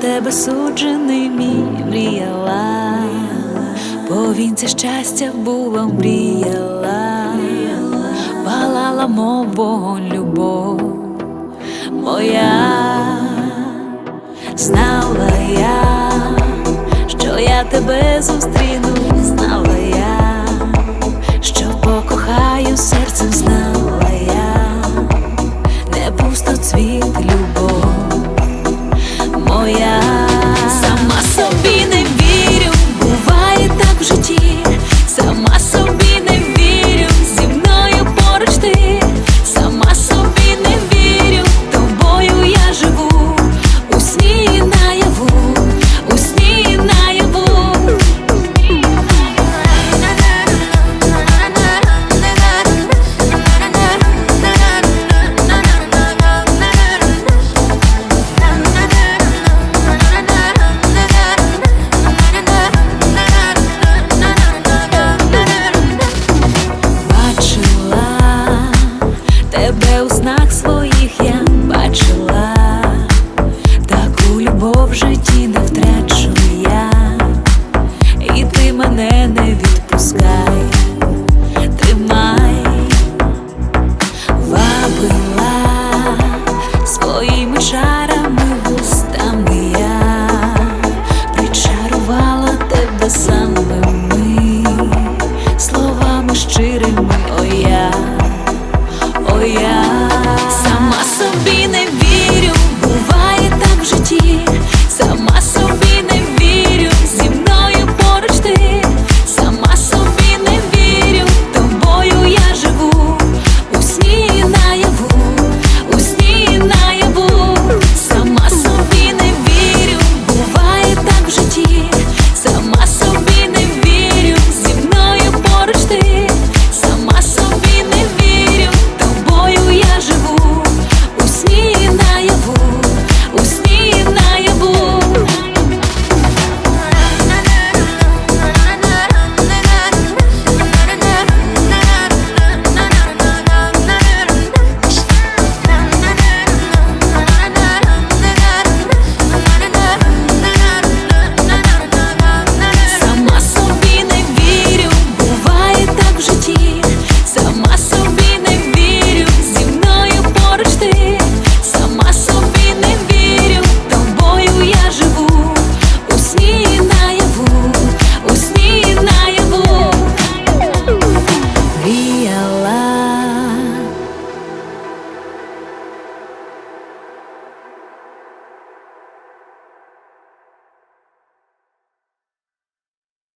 Тебе суджений мій мріяла, повінця щастя було мріяла палала, мов вогонь любов моя, знала я, що я тебе зустріну.